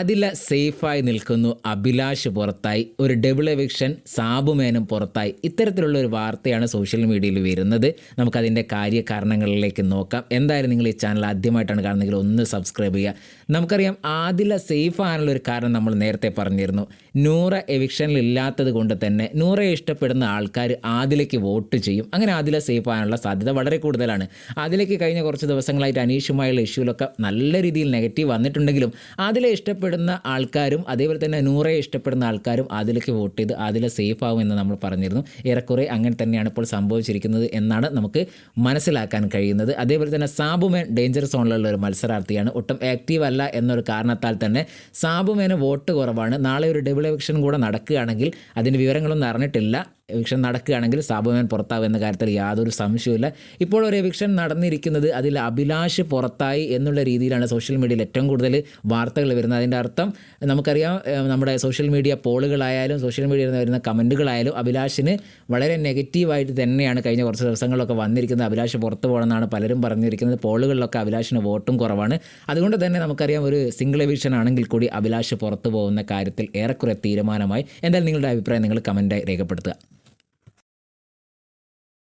ആദില സേഫായി നിൽക്കുന്നു അഭിലാഷ് പുറത്തായി ഒരു ഡബിൾ എവിക്ഷൻ സാബുമേനും പുറത്തായി. ഇത്തരത്തിലുള്ള ഒരു വാർത്തയാണ് സോഷ്യൽ മീഡിയയിൽ വരുന്നത്. നമുക്കതിന്റെ കാര്യകാരണങ്ങളിലേക്ക് നോക്കാം. എന്തായാലും നിങ്ങൾ ഈ ചാനൽ ആദ്യമായിട്ടാണ് കാണുന്നതെങ്കിൽ ഒന്ന് സബ്സ്ക്രൈബ് ചെയ്യുക. നമുക്കറിയാം ആദില സേഫ് ആകാനുള്ള ഒരു കാരണം നമ്മൾ നേരത്തെ പറഞ്ഞിരുന്നു. നൂറ എവിക്ഷനിൽ ഇല്ലാത്തത് കൊണ്ട് തന്നെ നൂറയെ ഇഷ്ടപ്പെടുന്ന ആൾക്കാർ ആദിലേക്ക് വോട്ട് ചെയ്യും. അങ്ങനെ ആദില സേഫ് ആകാനുള്ള സാധ്യത വളരെ കൂടുതലാണ്. ആദിലേക്ക് കഴിഞ്ഞ കുറച്ച് ദിവസങ്ങളായിട്ട് അനീഷുമായുള്ള ഇഷ്യൂലൊക്കെ നല്ല രീതിയിൽ നെഗറ്റീവ് വന്നിട്ടുണ്ടെങ്കിലും ആദിലെ ഇഷ്ടപ്പെടുന്ന ആൾക്കാരും അതേപോലെ തന്നെ നൂറെ ഇഷ്ടപ്പെടുന്ന ആൾക്കാരും അതിലേക്ക് വോട്ട് ചെയ്ത് അതിൽ സേഫ് ആവും എന്ന് നമ്മൾ പറഞ്ഞിരുന്നു. ഏറെക്കുറെ അങ്ങനെ തന്നെയാണ് ഇപ്പോൾ സംഭവിച്ചിരിക്കുന്നത് എന്നാണ് നമുക്ക് മനസ്സിലാക്കാൻ കഴിയുന്നത്. അതേപോലെ തന്നെ സാബുമേൻ ഡേഞ്ചർ സോണിലുള്ള ഒരു മത്സരാർത്ഥിയാണ്. ഒട്ടും ആക്റ്റീവ് അല്ല എന്നൊരു കാരണത്താൽ തന്നെ സാബുമേന് വോട്ട് കുറവാണ്. നാളെ ഒരു ഡബിൾ ഇലക്ഷൻ കൂടെ നടക്കുകയാണെങ്കിൽ അതിന്റെ വിവരങ്ങളൊന്നും അറിഞ്ഞിട്ടില്ല. എവിക്ഷൻ നടക്കുകയാണെങ്കിൽ സാബുമേൻ പുറത്താവും എന്ന കാര്യത്തിൽ യാതൊരു സംശയവുമില്ല. ഇപ്പോൾ ഒരു എവിക്ഷൻ നടന്നിരിക്കുന്നത് അതിൽ അഭിലാഷ് പുറത്തായി എന്നുള്ള രീതിയിലാണ് സോഷ്യൽ മീഡിയയിൽ ഏറ്റവും കൂടുതൽ വാർത്തകൾ വരുന്നത്. അതിന്റെ അർത്ഥം നമുക്കറിയാം നമ്മുടെ സോഷ്യൽ മീഡിയ പോളുകളായാലും സോഷ്യൽ മീഡിയയിൽ വരുന്ന കമന്റുകളായാലും അഭിലാഷിന് വളരെ നെഗറ്റീവായിട്ട് തന്നെയാണ് കഴിഞ്ഞ കുറച്ച് ദിവസങ്ങളിലൊക്കെ വന്നിരിക്കുന്നത്. അഭിലാഷ് പുറത്തു പോകണമെന്നാണ് പലരും പറഞ്ഞിരിക്കുന്നത്. പോളുകളിലൊക്കെ അഭിലാഷിന് വോട്ടും കുറവാണ്. അതുകൊണ്ട് തന്നെ നമുക്കറിയാം ഒരു സിംഗിൾ എവിക്ഷൻ ആണെങ്കിൽ കൂടി അഭിലാഷ് പുറത്തു പോകുന്ന കാര്യത്തിൽ ഏറെക്കുറെ തീരുമാനമായി. എന്തായാലും നിങ്ങളുടെ അഭിപ്രായം നിങ്ങൾ കമന്റായി രേഖപ്പെടുത്തുക.